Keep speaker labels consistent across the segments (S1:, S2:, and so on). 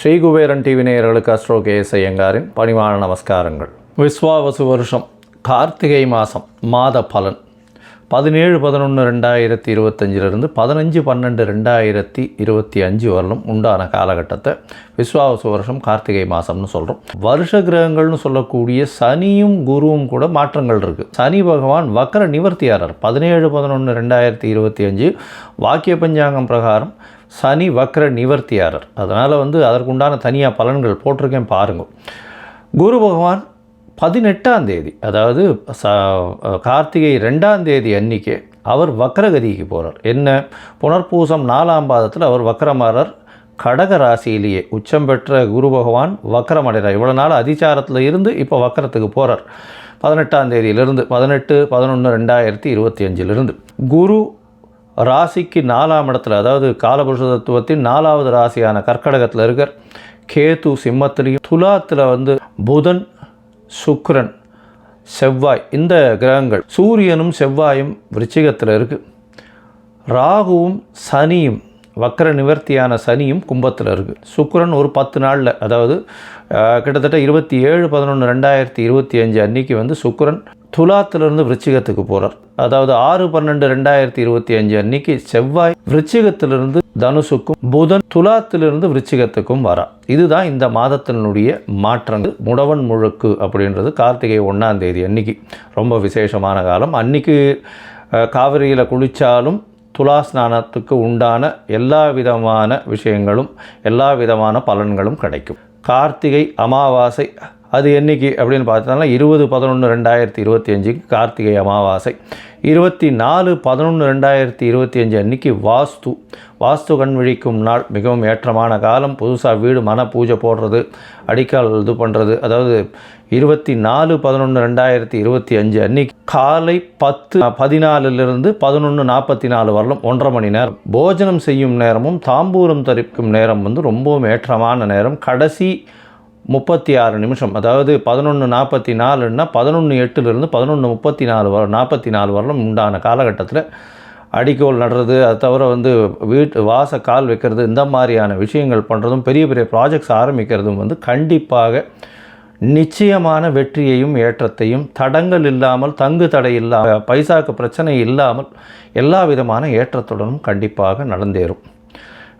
S1: Sri Kuberan TV நேயர்களுக்கு astro KS ஐயங்காரின் பணிவான நமஸ்காரங்கள். விஸ்வாவசு வருஷம் கார்த்திகை மாதம் மாத பலன். பதினேழு பதினொன்று ரெண்டாயிரத்தி இருபத்தஞ்சிலிருந்து பதினஞ்சு பன்னெண்டு ரெண்டாயிரத்தி இருபத்தி அஞ்சு வரலும் உண்டான காலகட்டத்தை விஸ்வாவசு வருஷம் கார்த்திகை மாதம்னு சொல்கிறோம் வருஷ கிரகங்கள்னு சொல்லக்கூடிய சனியும் குருவும் கூட மாற்றங்கள் இருக்குது சனி பகவான் வக்கர நிவர்த்தியாளர் பதினேழு பதினொன்று ரெண்டாயிரத்தி இருபத்தி அஞ்சு வாக்கிய பஞ்சாங்கம் பிரகாரம் சனி வக்ர நிவர்த்தியாரர். அதனால் வந்து அதற்குண்டான தனியாக பலன்கள் போட்டிருக்கேன் பாருங்கள் குரு பகவான் பதினெட்டாம் தேதி அதாவது கார்த்திகை ரெண்டாம் தேதி அன்னிக்கே அவர் வக்ரகதிக்கு போகிறார் என்ன? புனர்பூசம் நாலாம் பாதத்தில் அவர் வக்ரமாரர் கடக ராசியிலேயே உச்சம் பெற்ற குரு பகவான் வக்ரமடைகிறார் இவ்வளோ நாள் அதிச்சாரத்தில் இருந்து இப்போ வக்கரத்துக்கு போகிறார் பதினெட்டாம் தேதியிலிருந்து பதினெட்டு பதினொன்று ரெண்டாயிரத்தி இருபத்தி அஞ்சிலிருந்து குரு ராசிக்கு நாலாம் இடத்துல அதாவது காலபுருஷ தத்துவத்தின் நாலாவது ராசியான கர்க்கடகத்தில் இருக்கார். கேது சிம்மத்திலையும் துலாத்தில் வந்து புதன் சுக்ரன் செவ்வாய் இந்த கிரகங்கள் சூரியனும் செவ்வாயும் விருச்சிகத்தில் இருக்குது ராகுவும் சனியும் வக்கர நிவர்த்தியான சனியும் கும்பத்தில் இருக்குது சுக்ரன் ஒரு பத்து நாளில் அதாவது கிட்டத்தட்ட இருபத்தி ஏழு பதினொன்று ரெண்டாயிரத்தி இருபத்தி அஞ்சு அன்னைக்கு வந்து சுக்ரன் துலாத்திலிருந்து விருச்சிகத்துக்கு போகிறார் அதாவது ஆறு பன்னெண்டு ரெண்டாயிரத்தி இருபத்தி அஞ்சு அன்னைக்கு செவ்வாய் விருச்சிகத்திலிருந்து தனுசுக்கும் புதன் துலாத்திலிருந்து விருச்சிகத்துக்கும் வரா. இதுதான் இந்த மாதத்தினுடைய மாற்றங்கள். முடவன் முழுக்கு அப்படின்றது கார்த்திகை ஒன்றாம் தேதி அன்னைக்கு. ரொம்ப விசேஷமான காலம். அன்னைக்கு காவிரியில் குளித்தாலும் துலா ஸ்நானத்துக்கு உண்டான எல்லா விதமான விஷயங்களும் எல்லா விதமான பலன்களும் கிடைக்கும். கார்த்திகை அமாவாசை அது என்னைக்கு அப்படின்னு பார்த்தோம்னா இருபது பதினொன்று ரெண்டாயிரத்தி இருபத்தி அஞ்சுக்கு கார்த்திகை அமாவாசை. இருபத்தி நாலு பதினொன்று ரெண்டாயிரத்தி இருபத்தி அஞ்சு அன்னைக்கு வாஸ்து. வாஸ்து கண் விழிக்கும் நாள். மிகவும் ஏற்றமான காலம். புதுசாக வீடு மன பூஜை போடுறது அடிக்கால் இது பண்ணுறது அதாவது இருபத்தி நாலு பதினொன்று ரெண்டாயிரத்தி இருபத்தி அஞ்சு அன்னைக்கு காலை பத்து பதினாலிலிருந்து பதினொன்று நாற்பத்தி நாலு வரலும் ஒன்றரை மணி நேரம். போஜனம் செய்யும் நேரமும் தாம்பூரம் தரிக்கும் நேரம் வந்து ரொம்பவும் ஏற்றமான நேரம். கடைசி முப்பத்தி ஆறு நிமிஷம். அதாவது பதினொன்று நாற்பத்தி நாலுன்னா பதினொன்று எட்டுலேருந்து பதினொன்று முப்பத்தி நாலு வர நாற்பத்தி நாலு வரலும் உண்டான காலகட்டத்தில் அடிக்கோல் நடுறது அது தவிர வந்து வீட்டு வாச கால் வைக்கிறது இந்த மாதிரியான விஷயங்கள் பண்ணுறதும் பெரிய பெரிய ப்ராஜெக்ட்ஸ் ஆரம்பிக்கிறதும் வந்து கண்டிப்பாக நிச்சயமான வெற்றியையும் ஏற்றத்தையும் தடங்கள் இல்லாமல் தங்கு தடை இல்லாமல் பைசாக்கு பிரச்சனை இல்லாமல் எல்லா விதமான ஏற்றத்துடனும் கண்டிப்பாக நடந்தேறும்.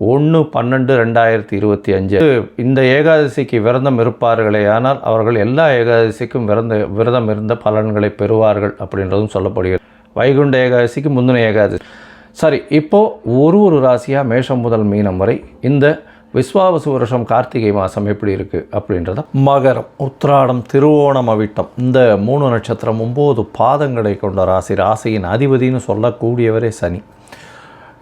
S1: ஒன்று பன்னெண்டு ரெண்டாயிரத்தி இருபத்தி அஞ்சு. இந்த ஏகாதசிக்கு விரதம் இருப்பார்களே ஆனால் அவர்கள் எல்லா ஏகாதசிக்கும் விரத விரதம் இருந்த பலன்களை பெறுவார்கள் அப்படின்றதும் சொல்லப்படுகிறது. வைகுண்ட ஏகாதசிக்கு முந்தின ஏகாதசி. சரி இப்போது ஒரு ஒரு ராசியாக மேஷம் முதல் மீனம் வரை இந்த விஸ்வாவசு வருஷம் கார்த்திகை மாதம் எப்படி இருக்குது அப்படின்றத மகரம் உத்திராடம் திருவோணம் அவிட்டம். இந்த மூணு நட்சத்திரம் ஒம்பது பாதங்களை கொண்ட ராசி. ராசியின் அதிபதின்னு சொல்லக்கூடியவரே சனி.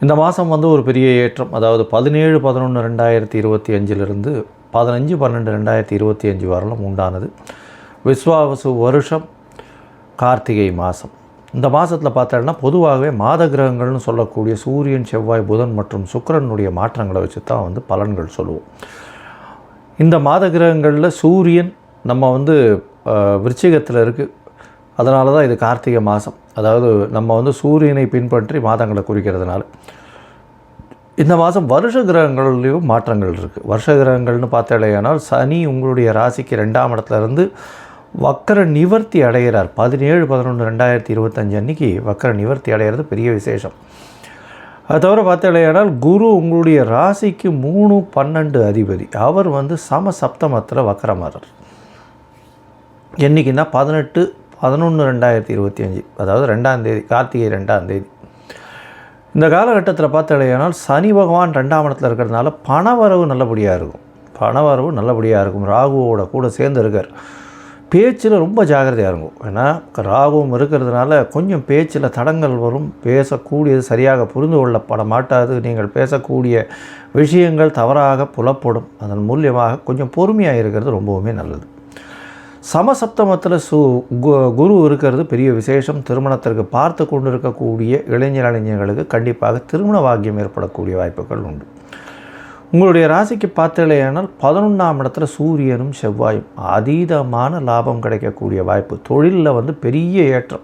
S1: இந்த மாதம் வந்து ஒரு பெரிய ஏற்றம். அதாவது பதினேழு பதினொன்று ரெண்டாயிரத்தி இருபத்தி அஞ்சிலிருந்து பதினஞ்சு பன்னெண்டு ரெண்டாயிரத்தி இருபத்தி அஞ்சு வரலும் உண்டானது. விஸ்வாவசு வருஷம் கார்த்திகை மாதம். இந்த மாதத்தில் பார்த்தோம்னா பொதுவாகவே மாத கிரகங்கள்னு சொல்லக்கூடிய சூரியன் செவ்வாய் புதன் மற்றும் சுக்கிரனுடைய மாற்றங்களை வச்சு தான் வந்து பலன்கள் சொல்லுவோம். இந்த மாத கிரகங்களில் சூரியன் நம்ம வந்து விருச்சிகத்தில் இருக்குது அதனால தான் இது கார்த்திகை மாதம் அதாவது நம்ம வந்து சூரியனை பின்பற்றி மாதங்களை குறிக்கிறதுனால. இந்த மாதம் வருஷ கிரகங்கள்லேயும் மாற்றங்கள் இருக்குது வருஷ கிரகங்கள்னு பார்த்தாலேயானால் சனி உங்களுடைய ராசிக்கு ரெண்டாம் இடத்துலேருந்து வக்கர நிவர்த்தி அடைகிறார். பதினேழு பதினொன்று ரெண்டாயிரத்தி இருபத்தஞ்சு அன்னைக்கு வக்கர நிவர்த்தி அடைகிறது பெரிய விசேஷம். அது தவிர பார்த்தாலேயானால் குரு உங்களுடைய ராசிக்கு மூணு பன்னெண்டு அதிபதி. அவர் வந்து சம சப்தமத்தில் வக்கரமாறார். என்றைக்குன்னா பதினெட்டு பதினொன்று ரெண்டாயிரத்தி இருபத்தி அஞ்சு அதாவது ரெண்டாம் தேதி கார்த்திகை ரெண்டாம் தேதி. இந்த காலகட்டத்தில் பார்த்தாலேயானால் சனி பகவான் ரெண்டாம் இடத்துல இருக்கிறதுனால பணவரவு நல்லபடியாக இருக்கும். பணவரவு நல்லபடியாக இருக்கும். ராகுவோட கூட சேர்ந்து இருக்கார். பேச்சில் ரொம்ப ஜாகிரதையாக இருக்கும். ஏன்னா ராகுவும் இருக்கிறதுனால கொஞ்சம் பேச்சில் தடங்கள் வரும். பேசக்கூடியது சரியாக புரிந்து கொள்ளப்பட மாட்டாது. நீங்கள் பேசக்கூடிய விஷயங்கள் தவறாக புலப்படும். அதன் மூலியமாக கொஞ்சம் பொறுமையாக இருக்கிறது ரொம்பவுமே நல்லது. சமசப்தமத்தில் சு கு- குரு இருக்கிறது பெரிய விசேஷம். திருமணத்திற்கு பார்த்து கொண்டு இருக்கக்கூடிய இளைஞர் இளைஞர்களுக்கு கண்டிப்பாக திருமண வாக்கியம் ஏற்படக்கூடிய வாய்ப்புகள் உண்டு. உங்களுடைய ராசிக்கு பார்த்தலையானால் பதினொன்றாம் இடத்துல சூரியனும் செவ்வாயும் அதீதமான லாபம் கிடைக்கக்கூடிய வாய்ப்பு. தொழிலில் வந்து பெரிய ஏற்றம்.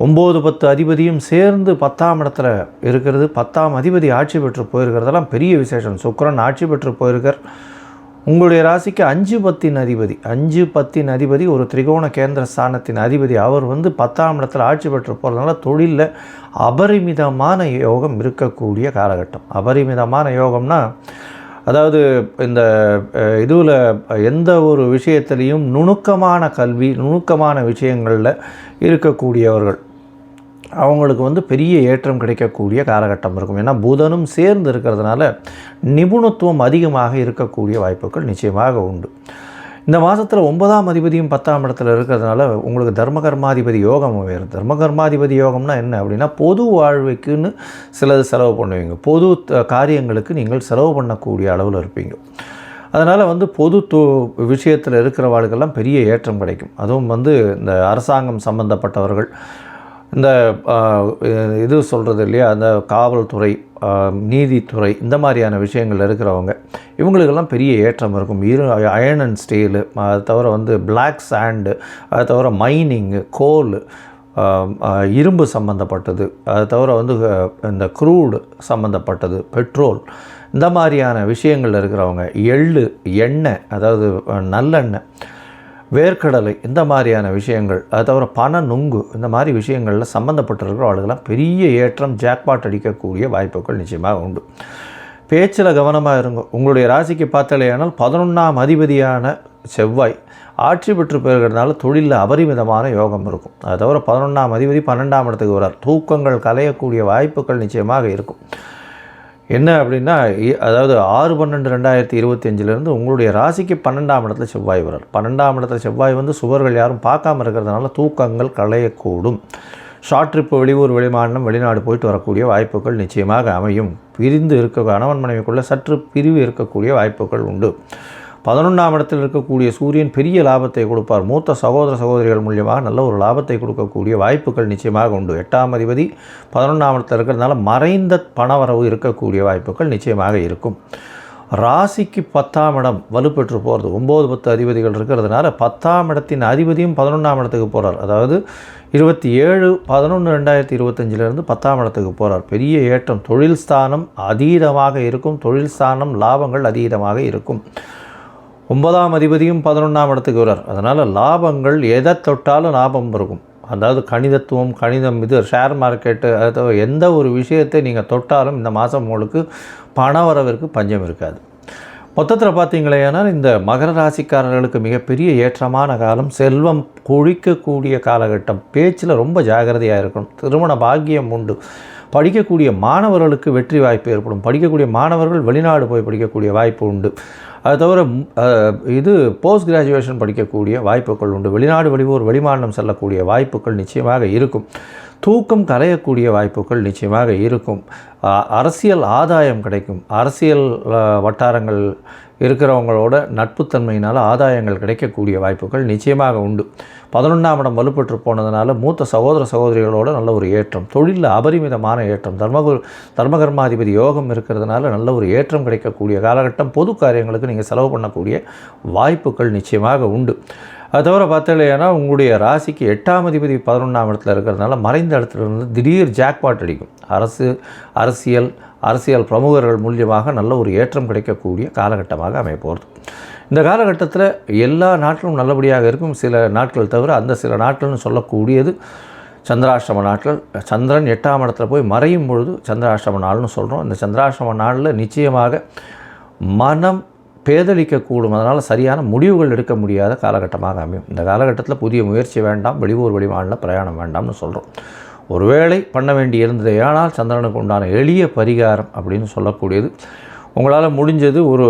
S1: ஒம்பது பத்து அதிபதியும் சேர்ந்து பத்தாம் இடத்துல இருக்கிறது. பத்தாம் அதிபதி ஆட்சி பெற்று போயிருக்கிறதெல்லாம் பெரிய விசேஷம். சுக்கிரன் ஆட்சி பெற்று போயிருக்கார். உங்களுடைய ராசிக்கு அஞ்சு பத்தின் அதிபதி அஞ்சு பத்தின் அதிபதி ஒரு திரிகோண கேந்திர ஸ்தானத்தின் அதிபதி. அவர் வந்து பத்தாம் இடத்துல ஆட்சி பெற்று போகிறதுனால தொழிலில் அபரிமிதமான யோகம் இருக்கக்கூடிய காலகட்டம். அபரிமிதமான யோகம்னா அதாவது இந்த இதுவில் எந்த ஒரு விஷயத்துலேயும் நுணுக்கமான கல்வி நுணுக்கமான விஷயங்களில் இருக்கக்கூடியவர்கள். அவங்களுக்கு வந்து பெரிய ஏற்றம் கிடைக்கக்கூடிய காலகட்டம் இருக்கும். ஏன்னா புதனும் சேர்ந்து இருக்கிறதுனால நிபுணத்துவம் அதிகமாக இருக்கக்கூடிய வாய்ப்புகள் நிச்சயமாக உண்டு. இந்த மாதத்தில் ஒன்பதாம் அதிபதியும் பத்தாம் இடத்துல இருக்கிறதுனால உங்களுக்கு தர்மகர்மாதிபதி யோகம் வேறு தர்மகர்மாதிபதி யோகம்னா என்ன அப்படின்னா பொது வாழ்வுக்குன்னு சிலது செலவு பண்ணுவீங்க. பொது காரியங்களுக்கு நீங்கள் செலவு பண்ணக்கூடிய அளவில் இருப்பீங்க. அதனால் வந்து பொது து விஷயத்தில் இருக்கிறவாளுக்கெல்லாம் பெரிய ஏற்றம் கிடைக்கும். அதுவும் வந்து இந்த அரசாங்கம் சம்பந்தப்பட்டவர்கள் இந்த இது சொல்கிறது இல்லையா? அந்த காவல்துறை நீதித்துறை இந்த மாதிரியான விஷயங்கள் இருக்கிறவங்க இவங்களுக்கெல்லாம் பெரிய ஏற்றம் இருக்கும். இரு அயர்ன் அண்ட் ஸ்டீலு அது தவிர வந்து பிளாக் சாண்டு அது தவிர மைனிங்கு கோல் இரும்பு சம்மந்தப்பட்டது அது தவிர வந்து இந்த க்ரூடு சம்மந்தப்பட்டது பெட்ரோல் இந்த மாதிரியான விஷயங்கள் இருக்கிறவங்க எள்ளு எண்ணெய் அதாவது நல்லெண்ணெய் வேர்க்கடலை இந்த மாதிரியான விஷயங்கள் அது தவிர பண நுங்கு இந்த மாதிரி விஷயங்களில் சம்மந்தப்பட்டிருக்கிற ஆளுகளாம் பெரிய ஏற்றம் ஜாக்பாட் அடிக்கக்கூடிய வாய்ப்புகள் நிச்சயமாக உண்டு. பேச்சில் கவனமாக இருங்க. உங்களுடைய ராசிக்கு பார்த்தாலேயானால் பதினொன்றாம் அதிபதியான செவ்வாய் ஆட்சி பெற்று போயிருக்கிறதுனால தொழிலில் அபரிமிதமான யோகம் இருக்கும். அது தவிர பதினொன்றாம் அதிபதி பன்னெண்டாம் இடத்துக்கு வரார் தூக்கங்கள் கலையக்கூடிய வாய்ப்புகள் நிச்சயமாக இருக்கும். என்ன அப்படின்னா இ- அதாவது ஆறு பன்னெண்டு ரெண்டாயிரத்தி இருபத்தஞ்சிலேருந்து உங்களுடைய ராசிக்கு பன்னெண்டாம் இடத்துல செவ்வாய் வரார். பன்னெண்டாம் இடத்துல செவ்வாய் வந்து சுவர்கள் யாரும் பார்க்காம இருக்கிறதுனால தூக்கங்கள் களையக்கூடும். ஷார்ட் ட்ரிப்பு வெளியூர் வெளிமாநிலம் வெளிநாடு போயிட்டு வரக்கூடிய வாய்ப்புகள் நிச்சயமாக அமையும். பிரிந்து இருக்க கணவன் மனைவிக்குள்ளே சற்று பிரிவு இருக்கக்கூடிய வாய்ப்புகள் உண்டு. பதினொன்றாம் இடத்தில் இருக்கக்கூடிய சூரியன் பெரிய லாபத்தை கொடுப்பார். மூத்த சகோதர சகோதரிகள் மூலியமாக நல்ல ஒரு லாபத்தை கொடுக்கக்கூடிய வாய்ப்புகள் நிச்சயமாக உண்டு. எட்டாம் அதிபதி பதினொன்றாம் இடத்தில் இருக்கிறதுனால மறைந்த பணவரவு இருக்கக்கூடிய வாய்ப்புகள் நிச்சயமாக இருக்கும். ராசிக்கு பத்தாம் இடம் வலுப்பெற்று போகிறது ஒம்பது பத்து அதிபதிகள் இருக்கிறதுனால பத்தாம் இடத்தின் அதிபதியும் பதினொன்றாம் இடத்துக்கு போகிறார் அதாவது இருபத்தி ஏழு பதினொன்று ரெண்டாயிரத்தி இருபத்தஞ்சிலேருந்து பத்தாம் இடத்துக்கு போகிறார் பெரிய ஏற்றம் தொழில் ஸ்தானம் அதீதமாக இருக்கும். தொழில் ஸ்தானம் லாபங்கள் அதீதமாக இருக்கும். ஒன்பதாம் அதிபதியும் பதினொன்றாம் இடத்துக்கு வரார் அதனால் லாபங்கள் எதை தொட்டாலும் லாபம் இருக்கும் அதாவது கணிதத்துவம் கணிதம் இது ஷேர் மார்க்கெட்டு அது எந்த ஒரு விஷயத்தை நீங்கள் தொட்டாலும் இந்த மாதம் உங்களுக்கு பணவரவிற்கு பஞ்சம் இருக்காது. மொத்தத்தில் பார்த்தீங்களேனால் இந்த மகர ராசிக்காரர்களுக்கு மிகப்பெரிய ஏற்றமான காலம் செல்வம் கொழிக்கக்கூடிய காலகட்டம். பேச்சில் ரொம்ப ஜாகிரதையாக இருக்கணும். திருமண பாக்கியம் உண்டு. படிக்கக்கூடிய மாணவர்களுக்கு வெற்றி வாய்ப்பு ஏற்படும். படிக்கக்கூடிய மாணவர்கள் வெளிநாடு போய் படிக்கக்கூடிய வாய்ப்பு உண்டு. அது தவிர இது போஸ்ட் கிராஜுவேஷன் படிக்கக்கூடிய வாய்ப்புகள் உண்டு. வெளிநாடு வெளியூர் வெளிமாநிலம் செல்லக்கூடிய வாய்ப்புகள் நிச்சயமாக இருக்கும். தூக்கம் கலையக்கூடிய வாய்ப்புகள் நிச்சயமாக இருக்கும். அரசியல் ஆதாயம் கிடைக்கும். அரசியல் வட்டாரங்கள் இருக்கிறவங்களோட நட்புத்தன்மையினால் ஆதாயங்கள் கிடைக்கக்கூடிய வாய்ப்புகள் நிச்சயமாக உண்டு. பதினொன்றாம் இடம் வலுப்பெற்று போனதுனால மூத்த சகோதர சகோதரிகளோட நல்ல ஒரு ஏற்றம். தொழிலில் அபரிமிதமான ஏற்றம். தர்மகுரு தர்மகர்மாதிபதி யோகம் இருக்கிறதுனால நல்ல ஒரு ஏற்றம் கிடைக்கக்கூடிய காலகட்டம். பொது காரியங்களுக்கு நீங்கள் செலவு பண்ணக்கூடிய வாய்ப்புகள் நிச்சயமாக உண்டு. அது தவிர பார்த்தீங்கன்னா உங்களுடைய ராசிக்கு எட்டாம் அதிபதி பதினொன்றாம் இடத்துல இருக்கிறதுனால மறைந்த இடத்துல இருந்து திடீர் ஜாக்பாட் அடிக்கும். அரசு அரசியல் அரசியல் பிரமுகர்கள் மூலியமாக நல்ல ஒரு ஏற்றம் கிடைக்கக்கூடிய காலகட்டமாக அமையப்போகிறது இந்த காலகட்டத்தில் எல்லா நாட்களும் நல்லபடியாக இருக்கும். சில நாட்கள் தவிர அந்த சில நாட்கள்னு சொல்லக்கூடியது சந்திராஷ்டம நாட்கள். சந்திரன் எட்டாம் இடத்துல போய் மறையும் பொழுது சந்திராஷ்டம நாள்னு சொல்கிறோம் இந்த சந்திராஷ்டம நாளில் நிச்சயமாக மனம் பேதளிக்கக்கூடும். அதனால் சரியான முடிவுகள் எடுக்க முடியாத காலகட்டமாக அமையும். இந்த காலகட்டத்தில் புதிய முயற்சி வேண்டாம். வெளியூர் வெளிமாநில பிரயாணம் வேண்டாம்னு சொல்கிறோம் ஒருவேளை பண்ண வேண்டி இருந்தது சந்திரனுக்கு உண்டான எளிய பரிகாரம் அப்படின்னு சொல்லக்கூடியது. உங்களால் முடிஞ்சது ஒரு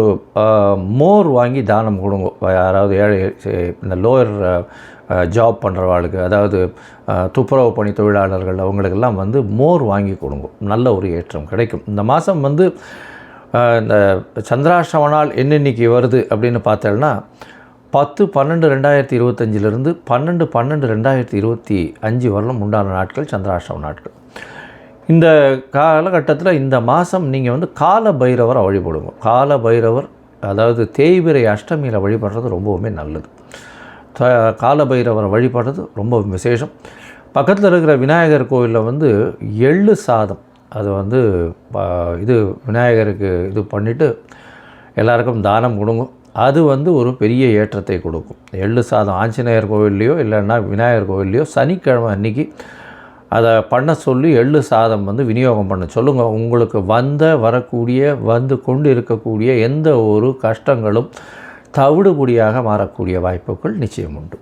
S1: மோர் வாங்கி தானம் கொடுங்க. யாராவது ஏழை இந்த லோயர் ஜாப் பண்ணுறவாளுக்கு அதாவது துப்புரவு பணி தொழிலாளர்கள் அவங்களுக்கெல்லாம் வந்து மோர் வாங்கி கொடுங்க. நல்ல ஒரு ஏற்றம் கிடைக்கும். இந்த மாதம் வந்து இந்த சந்திராஷ்டம நாள் என்னென்னைக்கு வருது அப்படின்னு பார்த்தேன்னா பத்து பன்னெண்டு ரெண்டாயிரத்தி இருபத்தஞ்சிலிருந்து பன்னெண்டு பன்னெண்டு ரெண்டாயிரத்தி இருபத்தி அஞ்சு வரலும் உண்டான நாட்கள் சந்திராஷ்டம நாட்கள். இந்த காலகட்டத்தில் இந்த மாதம் நீங்கள் வந்து கால பைரவரை வழிபடுங்க. கால பைரவர் அதாவது தேய்பிரை அஷ்டமியில் வழிபடுறது ரொம்பவுமே நல்லது. த கால பைரவரை வழிபடுறது ரொம்ப விசேஷம். பக்கத்தில் இருக்கிற விநாயகர் கோவிலில் வந்து எள்ளு சாதம் அது வந்து ப- இது விநாயகருக்கு இது பண்ணிவிட்டு எல்லாருக்கும் தானம் கொடுங்க. அது வந்து ஒரு பெரிய ஏற்றத்தை கொடுக்கும். எள்ளு சாதம் ஆஞ்சநேயர் கோவில்லையோ இல்லைன்னா விநாயகர் கோவில்லையோ சனிக்கிழமை அன்னைக்கு அதை பண்ண சொல்லி எள்ளு சாதம் வந்து விநியோகம் பண்ண. சொல்லுங்கள் உங்களுக்கு வந்த வரக்கூடிய வந்து கொண்டு இருக்கக்கூடிய எந்த ஒரு கஷ்டங்களும் தவிடுபடியாக மாறக்கூடிய வாய்ப்புகள் நிச்சயம் உண்டு.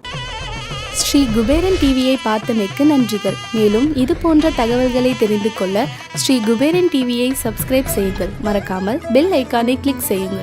S2: ஸ்ரீ குபேரன் டிவியை பார்த்தமைக்கு நன்றிகள். மேலும் இது போன்ற தகவல்களை தெரிந்து கொள்ள ஸ்ரீ குபேரன் டிவியை சப்ஸ்கிரைப் செய்யுங்கள். மறக்காமல் பெல் ஐக்கானை கிளிக் செய்யுங்கள்.